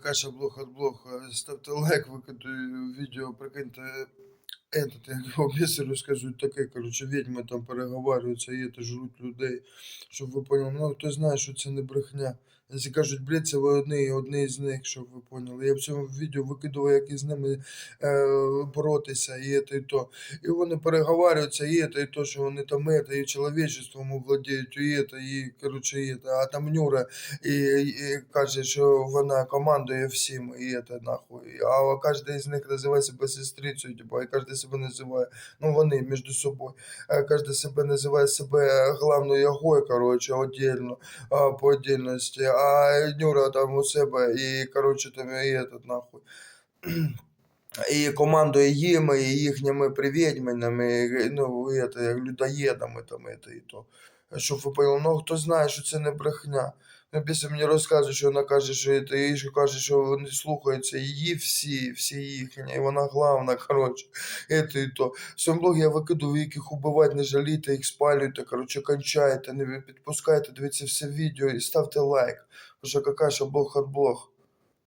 Каша блог от блог. Ставте лайк, викидаю відео, прикиньте. Этот, як його бісеру скажуть таке, коротше, відьми там переговарюються є та жруть людей. Щоб ви поняли, ну хто знає, що це не брехня. Якщо кажуть, блядь, це ви одні, одні з них, щоб ви поняли. Я в цьому відео викидував, як із ними е, боротися, і це, і то. І вони переговарюються, і це, і то, що вони там это, і чоловічеством владіють, і це, і, коротше, і це. А там Нюра і, і каже, що вона командує всім, і це нахуй. А кожен з них називає себе сестрицею, типу, і кожен себе називає, ну вони між собою. Кожен себе називає себе главною ягою, коротше, отдельно, по отдельності. А Нюра там у себе і, коротше, там і этот, нахуй. І командує їми, і їхніми привідьминами, ну, це, як людоєдами там, і то. Щоб ви поняли, ну хто знає, що це не брехня. Ну, після мені розказує, що вона каже, що це, і що каже, що вони слухаються її всі, всі їхні, і вона главна, коротше, те, і то. В своєму блогі я викидую, яких убивати, не жалійте, їх спалюйте, коротше, кончайте, не підпускайте, дивіться все відео і ставте лайк. Вже какая блог от блог.